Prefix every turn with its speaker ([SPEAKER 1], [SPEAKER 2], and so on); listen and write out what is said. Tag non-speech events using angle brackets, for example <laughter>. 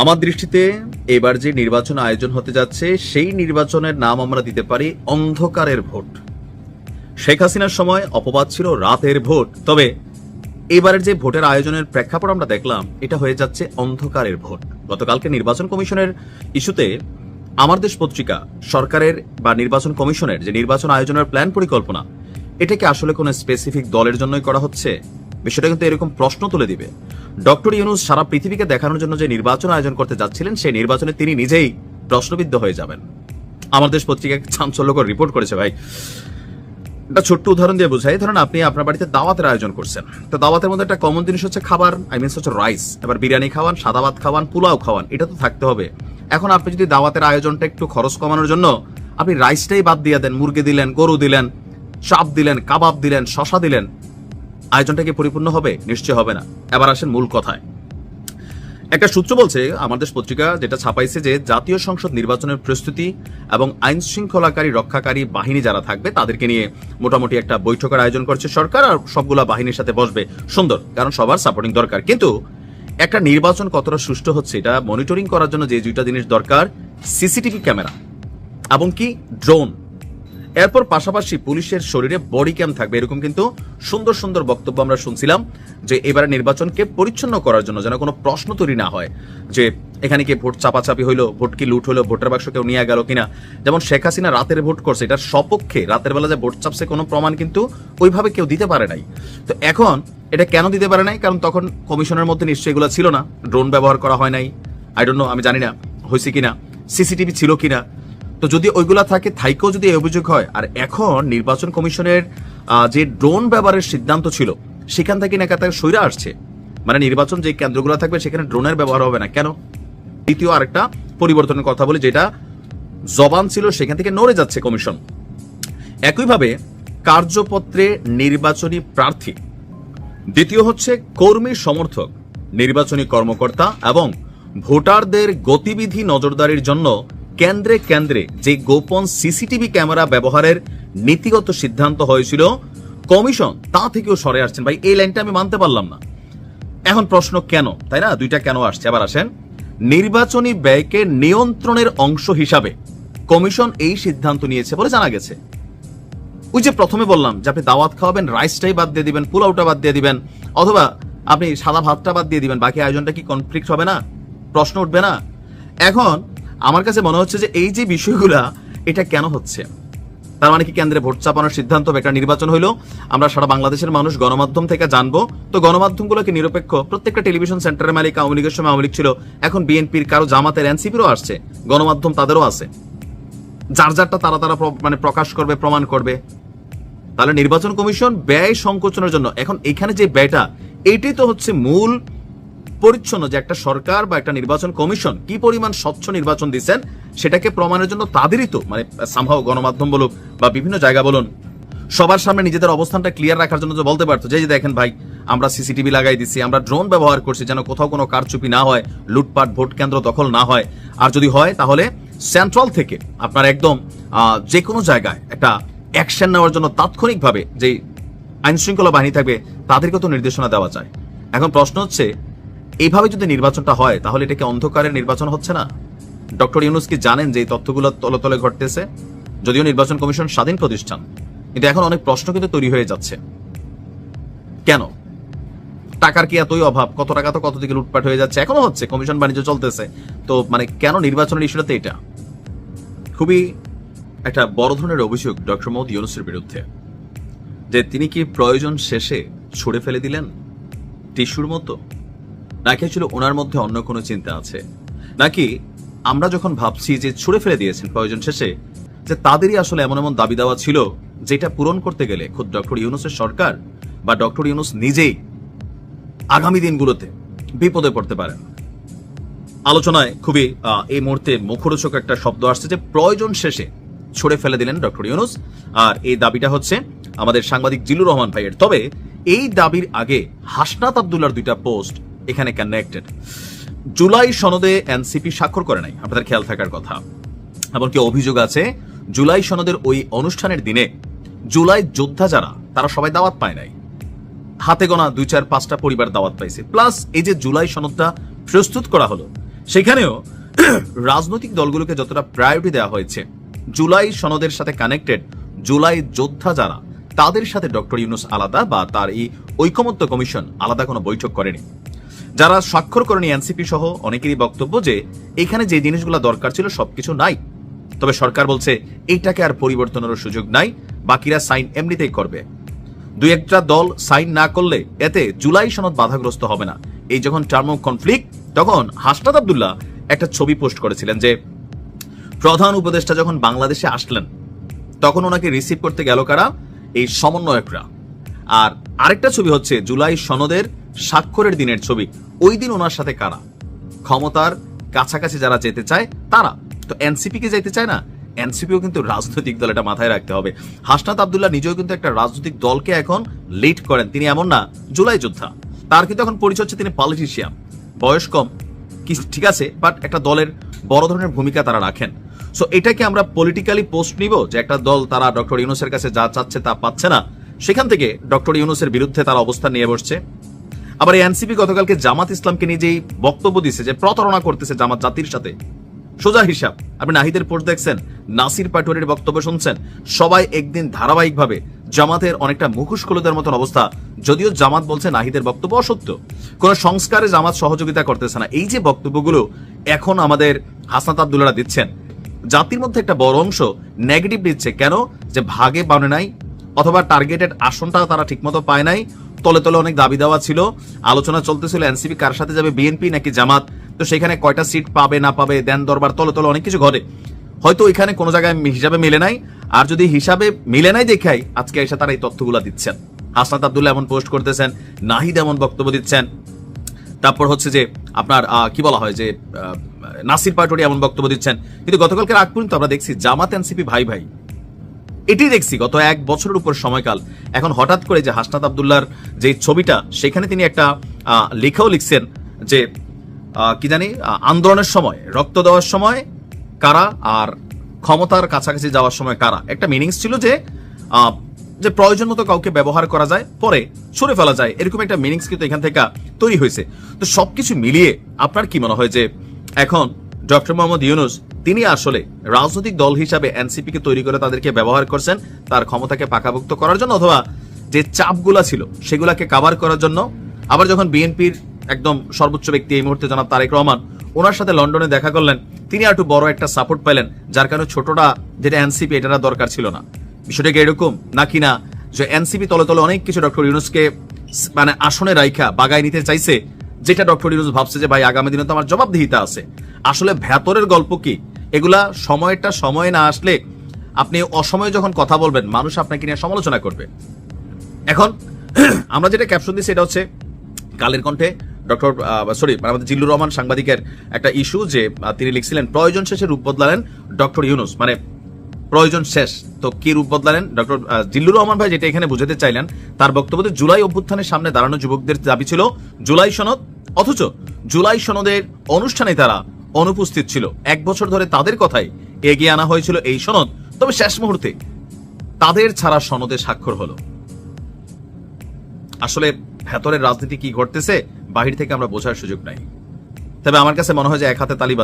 [SPEAKER 1] আমার দৃষ্টিতে এবার যে নির্বাচন আয়োজন হতে যাচ্ছে, সেই নির্বাচনের নাম আমরা দিতে পারি অন্ধকারের ভোট। শেখ হাসিনার সময় অপবাদ ছিল রাতের ভোট, তবে এবারের যে ভোটের আয়োজনের প্রেক্ষাপট আমরা দেখলাম, এটা হয়ে যাচ্ছে অন্ধকারের ভোট। গতকালকে নির্বাচন কমিশনের ইস্যুতে আমার দেশ পত্রিকা, সরকারের বা নির্বাচন কমিশনের যে নির্বাচন আয়োজনের প্ল্যান পরিকল্পনা, এটাকে আসলে কোনো স্পেসিফিক দলের জন্যই করা হচ্ছে? বিষয়টা কিন্তু এরকম প্রশ্ন তুলে দিবে। ডক্টর ইউনুস সারা পৃথিবীকে দেখানোর জন্য যে নির্বাচন আয়োজন করতে যাচ্ছিলেন, সেই নির্বাচনে তিনি নিজেই প্রশ্নবিদ্ধ হয়ে যাবেন। আমার দেশ পত্রিকা চাঞ্চল্যকর রিপোর্ট করেছে ভাই। একটা ছোট্ট উদাহরণ দিয়ে বোঝাই। ধরেন আপনি আপনার বাড়িতে দাওয়াতের আয়োজন করছেন। তো দাওয়াতের মধ্যে একটা কমন জিনিস হচ্ছে খাবার আই মিনস হচ্ছে রাইস এবার বিরিয়ানি খাওয়ান, সাদা ভাত খাওয়ান, পোলাও খাওয়ান, এটা তো থাকতে হবে। এখন আপনি যদি দাওয়াতের আয়োজনটা একটু খরচ কমানোর জন্য আপনি রাইসটাই বাদ দিয়ে দেন। মুরগি দিলেন, গরু দিলেন, চাপ দিলেন, কাবাব দিলেন শশা দিলেন। আয়োজনটা কি পরিপূর্ণ হবে? নিশ্চয় হবে না। এবার আসেন মূল কথায়। একটা সূত্র বলছে আমাদের পত্রিকা যেটা ছাপাইছে যে জাতীয় সংসদ নির্বাচনের প্রস্তুতি এবং আইন শৃঙ্খলাকারী রক্ষাকারী বাহিনী যারা থাকবে, তাদেরকে নিয়ে মোটামুটি একটা বৈঠকের আয়োজন করছে সরকার আর সবগুলা বাহিনীর সাথে বসবে। সুন্দর, কারণ সবার সাপোর্টিং দরকার। কিন্তু একটা নির্বাচন কতটা সুষ্ঠু হচ্ছে, এটা মনিটরিং করার জন্য যে দুইটা জিনিস দরকার, সিসিটিভি ক্যামেরা এবং কি ড্রোন এরপর পাশাপাশি পুলিশের শরীরে বডি ক্যাম থাকবে। এরকম কিন্তু সুন্দর সুন্দর বক্তব্য আমরা শুনছিলাম যে এবারে নির্বাচনকে পরিচ্ছন্ন করার জন্য যেন কোনো প্রশ্ন তৈরি না হয় যে এখানে কি ভোট চাপাচাপি হইল, ভোট কি লুট হলো ভোটের বাক্স কেউ নিয়ে গেল কিনা। যেমন শেখ হাসিনা রাতের ভোট করছে, এটার সপক্ষে রাতের বেলা যে ভোট চাপছে কোনো প্রমাণ কিন্তু ওইভাবে কেউ দিতে পারে নাই। তো এখন এটা কেন দিতে পারে নাই? কারণ তখন কমিশনের মধ্যে নিশ্চয়ই এগুলো ছিল না। ড্রোন ব্যবহার করা হয় নাই। আই ডোন্ট নো আমি জানি না হয়েছে কিনা? সিসিটিভি ছিল কিনা? তো যদি ওইগুলা থাকে থাইকেও যদি এই অভিযোগ হয়, আর এখন নির্বাচন কমিশনের যে ড্রোন ব্যবহারের সিদ্ধান্ত ছিল, সেখান থেকে নাকি তাকে সইরা আসছে। মানে নির্বাচন যে কেন্দ্রগুলো থাকবে, সেখানে ড্রোনের ব্যবহার হবে না। কেন? দ্বিতীয় আরেকটা পরিবর্তনের কথা বলি, যেটা জবান ছিল, সেখান থেকে নড়ে যাচ্ছে কমিশন। একইভাবে কার্যপত্রে নির্বাচনী প্রার্থী, দ্বিতীয় হচ্ছে কর্মী সমর্থক, নির্বাচনী কর্মকর্তা এবং ভোটারদের গতিবিধি নজরদারির জন্য কেন্দ্রে কেন্দ্রে যে গোপন সিসিটিভি ক্যামেরা ব্যবহারের নীতিগত সিদ্ধান্ত হয়েছিল, কমিশন তা থেকেও সরে আসছেন। ভাই, এই লাইনটা আমি মানতে পারলাম না। এখন প্রশ্ন কেন? তাই না? দুইটা কেন আসছে? আবার আসেন। নির্বাচনী ব্যয়কে নিয়ন্ত্রণের অংশ হিসাবে কমিশন এই সিদ্ধান্ত নিয়েছে বলে জানা গেছে। ওই যে প্রথমে বললাম যে আপনি দাওয়াত খাওয়াবেন রাইসটাই বাদ দিয়ে দিবেন পোলাওটা বাদ দিয়ে দিবেন, অথবা আপনি সাদা ভাতটা বাদ দিয়ে দিবেন, বাকি আয়োজনটা কি কনফ্লিক্ট হবে না? প্রশ্ন উঠবে না। এখন আমার কাছে মনে হচ্ছে যে এই যে বিষয়গুলা, এটা কেন হচ্ছে? তার মানে কি কেন্দ্রে ভোট চাপানোর সিদ্ধান্ত একটা নির্বাচন হইল? আমরা সারা বাংলাদেশের মানুষ গণমাধ্যম থেকে জানব। তো গণমাধ্যমগুলোকে নিরপেক্ষ, প্রত্যেকটা টেলিভিশন সেন্টারের মালিক, আওয়ামী লীগের সময় আওয়ামী ছিল, এখন বিএনপির কারও জামাতের এনসিপিরও আসছে, গণমাধ্যম তাদেরও আছে। যার যারটা তারা তারা মানে প্রকাশ করবে, প্রমাণ করবে। তাহলে নির্বাচন কমিশন ব্যয় সংকোচনের জন্য, এখন এখানে যে ব্যয়টা এইটাই তো হচ্ছে মূল পরিচ্ছন্ন যে একটা সরকার বা একটা নির্বাচন কমিশন কি পরিমাণ স্বচ্ছ নির্বাচন দিচ্ছেন, সেটাকে প্রমাণের জন্য তাদেরই তো মানে সামহাও গণমাধ্যম বলুক বা বিভিন্ন জায়গা বলুন, সবার সামনে নিজেদের অবস্থানটা ক্লিয়ার রাখার জন্য যে বলতে পারতো, যে দেখেন ভাই, আমরা সিসিটিভি লাগাই দিচ্ছি আমরা ড্রোন ব্যবহার করছি, যেন কোথাও কোনো কারচুপি না হয়, লুটপাট, ভোট কেন্দ্র দখল না হয়। আর যদি হয়, তাহলে সেন্ট্রাল থেকে আপনার একদম যে কোনো জায়গায় একটা অ্যাকশন নেওয়ার জন্য তাৎক্ষণিকভাবে যে আইনশৃঙ্খলা বাহিনী থাকবে, তাদেরকে তো নির্দেশনা দেওয়া যায়। এখন প্রশ্ন হচ্ছে এইভাবে যদি নির্বাচনটা হয়, তাহলে এটা কি অন্ধকারের নির্বাচন হচ্ছে না? ডক্টর ইউনুস কি জানেন যে এই তথ্যগুলো তলে তলে ঘটতেছে? যদিও নির্বাচন কমিশন স্বাধীন প্রতিষ্ঠান, কিন্তু এখন অনেক প্রশ্ন কিন্তু তৈরি হয়ে যাচ্ছে। কেন? টাকার কি এতই অভাব? কত টাকা তো কত দিকে লুটপাট হয়ে যাচ্ছে? এখনও হচ্ছে, কমিশন বাণিজ্য চলতেছে। তো মানে কেন নির্বাচনের ইস্যুটাতে এটা? খুবই একটা বড় ধরনের অভিযোগ ডক্টর মোহাম্মদ ইউনুসের বিরুদ্ধে। যে তিনি কি প্রয়োজন শেষে ছুড়ে ফেলে দিলেন? টিস্যুর মতো? নাকি আসলে ওনার মধ্যে অন্য কোনো চিন্তা আছে? নাকি আমরা যখন ভাবছি যে ছুড়ে ফেলে দিয়েছেন প্রয়োজন শেষে, যে তাদেরই আসলে এমন এমন দাবি দেওয়া ছিল যেটা পূরণ করতে গেলে খুদ ডক্টর ইউনুসের সরকার বা ডক্টর ইউনুস নিজেই আগামী দিনগুলোতে বিপদে পড়তে পারেন। আলোচনায় খুবই এই মুহূর্তে মুখরোচক একটা শব্দ আসছে যে প্রয়োজন শেষে ছড়ে ফেলে দিলেন ডক্টর ইউনুস। আর এই দাবিটা হচ্ছে আমাদের সাংবাদিক জিলুর রহমান ভাইয়ের। তবে এই দাবির আগে হাসনাত আবদুল্লার দুইটা পোস্ট এখানে কানেক্টেড জুলাই সনদে এনসিপি স্বাক্ষর করে নাই, আপনাদের খেয়াল থাকার কথা। এমনকি অভিযোগ আছে, জুলাই সনদের ওই অনুষ্ঠানের দিনে জুলাই যোদ্ধা যারা, তারা সবাই দাওয়াত পায় নাই। হাতে গোনা দুই চার পাঁচটা পরিবার দাওয়াত পাইছে। প্লাস এই যে জুলাই সনদটা প্রস্তুত করা হলো, সেখানেও <clears throat> রাজনৈতিক দলগুলোকে যতটা প্রায়োরিটি দেওয়া হয়েছে, জুলাই সনদের সাথে কানেক্টেড জুলাই যোদ্ধা যারা, তাদের সাথে ডক্টর ইউনুস আলাদা বা তার এই ঐকমত্য কমিশন আলাদা কোনো বৈঠক করেনি। যারা স্বাক্ষর করেনি এনসিপি সহ অনেকেরই বক্তব্য যে এখানে যে জিনিসগুলো দরকার ছিল সবকিছু নাই। তবে সরকার বলছে এইটাকে আর পরিবর্তনেরও সুযোগ নাই, বাকিরা সাইন এমনিতেই করবে। দুই একটা দল সাইন না করলে এতে জুলাই সনদ বাধাগ্রস্ত হবে না। এই যখন টার্ম অফ কনফ্লিক্ট তখন হাসনাত আবদুল্লাহ একটা ছবি পোস্ট করেছিলেন যে, প্রধান উপদেষ্টা যখন বাংলাদেশে আসলেন, তখন ওনাকে রিসিভ করতে গেল কারা? এই সমন্বয়করা। আর আরেকটা ছবি হচ্ছে, জুলাই সনদের স্বাক্ষরের দিনের ছবি। ওই দিন ওনার সাথে কারা? ক্ষমতার কাছাকাছি যারা যেতে চায়, তারা। তো এনসিপি কে যেতে চায় না? এনসিপিও কিন্তু রাজনৈতিক দল এটা মাথায় রাখতে হবে। হাসনাত আবদুল্লাহ নিজেও কিন্তু একটা রাজনৈতিক দলকে এখন লিড করেন। তিনি এমন না, জুলাই যোদ্ধা। তার কিন্তু এখন পরিচয় হচ্ছে তিনি পলিটিশিয়ান বয়স কম। ঠিক আছে বাট একটা দলের বড় ধরনের ভূমিকা তারা রাখেন। সো এটাকে আমরা পলিটিক্যালি পোস্ট নিব যে একটা দল তারা ডক্টর ইউনুসের কাছে যা চাচ্ছে তা পাচ্ছে না। সেখান থেকে ডক্টর ইউনুসের বিরুদ্ধে তারা অবস্থান নিয়ে বসছে। আবার এই এনসিপি গতকালকে জামাত ইসলামকে নিয়ে যেই বক্তব্য দিচ্ছে যে প্রতারণা করতেছে জামাত জাতির সাথে, সোজা হিসাব। আপনি নাহিদের পোস্ট দেখছেন, নাসির পাটোয়ারির বক্তব্য শুনছেন, সবাই একদিন ধারাবাহিকভাবে জামাতের অনেকটা মুখোশ খোলদের মতন অবস্থা, যদিও জামাত বলছে নাহিদের বক্তব্য অসত্য। কোন সংস্কারে জামাত সহযোগিতা করতেছে না। এই যে বক্তব্যগুলো এখন আমাদের হাসনাত আব্দুল্লাহ দিচ্ছেন, জাতির মধ্যে একটা বড় অংশ নেগেটিভ দিচ্ছে। কেন? যে ভাগে বানে নাই, অথবা টার্গেটেড আসনটা তারা ঠিকমতো পায় নাই তলে তলে অনেক দাবি দেওয়া ছিল। আলোচনা চলতেছিল, এনসিপি কার সাথে যাবে, বিএনপি নাকি জামাত? তো সেখানে কয়টা সিট পাবে, না পাবে, দেন দরবার, তলে তলে অনেক কিছু ঘটে। হয়তো এখানে কোনো জায়গায় হিসাবে মিলে নাই। আর যদি হিসাবে মিলে নাই দেখাই, আজকে এসে তারা এই তথ্যগুলো দিচ্ছেন। হাসনাত আব্দুল্লাহ এমন পোস্ট করতেছেন, নাহিদ এমন বক্তব্য দিচ্ছেন। তারপর হচ্ছে যে আপনার কি বলা হয় যে নাসির পাটোয়ারি এমন বক্তব্য দিচ্ছেন। কিন্তু গতকালকে আগ পর্যন্ত আমরা দেখছি জামাত, এনসিপি ভাই ভাই। এটি দেখছি গত এক বছরের উপর সময়কাল। এখন হঠাৎ করে যে হাসনাত আবদুল্লার যে ছবিটা, সেখানে তিনি একটা লেখাও লিখছেন যে কি জানি আন্দোলনের সময়, রক্ত দেওয়ার সময় কারা আর ক্ষমতার কাছাকাছি যাওয়ার সময় কারা। একটা মিনিংস ছিল যে যে প্রয়োজন মতো কাউকে ব্যবহার করা যায়, পরে সরে ফেলা যায়, এরকম একটা মিনিংস কিন্তু এখান থেকে তৈরি হয়েছে। তো সবকিছু মিলিয়ে আপনার কি মনে হয় যে, এখন ডক্টর মোহাম্মদ ইউনুস, তিনি আসলে রাজনৈতিক দল হিসাবে এনসিপি কে তৈরি করে তাদেরকে ব্যবহার করছেন, তার ক্ষমতাকে পাকাভুক্ত করার জন্য অথবা যে চাপগুলা ছিল সেগুলাকে কাভার করার জন্য। আবার যখন বিএনপির একদম সর্বোচ্চ ব্যক্তি এই মুহূর্তে জনাব তারেক রহমান, ওনার সাথে লন্ডনে দেখা করলেন, তিনি একটু বড় একটা সাপোর্ট পেলেন, যার কারণে ছোটটা যেটা এনসিপি, এটা দরকার ছিল না। বিষয়টা কি এরকম? নাকি না? যে এনসিপি তলে তলে অনেক কিছু ডক্টর ইউনুসকে মানে আসনে রাইখা বাগায় নিতে চাইছে যেটা ডক্টর ইউনুস ভাবছে যে, ভাই, আগামী দিনে তো আমার জবাবদিহিতা আছে। আসলে ভেতরের গল্প কি? এগুলা সময়টা সময় না আসলে আপনি অসময়ে যখন কথা বলবেন, মানুষ আপনাকে নিয়ে সমালোচনা করবে। এখন, <clears throat> আমরা যেটা ক্যাপশন দিচ্ছি এটা হচ্ছে কালের কণ্ঠে ডক্টর সরি আমাদের জিল্লুর রহমান সাংবাদিকের একটা ইস্যু যে তিনি লিখছিলেন, প্রয়োজন শেষে রূপ বদলালেন ডক্টর ইউনুস। মানে প্রয়োজন শেষ। তো কি রূপ বদলালেন? ডক্টর জিল্লুর রহমান ভাই যেটা এখানে বুঝাতে চাইলেন, তার বক্তব্যে জুলাই অভ্যুত্থানের সামনে দাঁড়ানো যুবকদের দাবি ছিল, জুলাই সনদ অথচ জুলাই সনদের অনুষ্ঠানে তারা অনুপস্থিত ছিল। এক বছর ধরে তাদের কথাই এগিয়ে আনা হয়েছিল এই সনদ। তবে শেষ মুহূর্তে তাদের ছাড়া সনদে স্বাক্ষর হলো। আসলে ভেতরের রাজনীতি কি ঘটতেছে, বাহির থেকে আমরা বোঝার সুযোগ নাই। তবে আমার কাছে মনে হয় যে এক হাতে তালি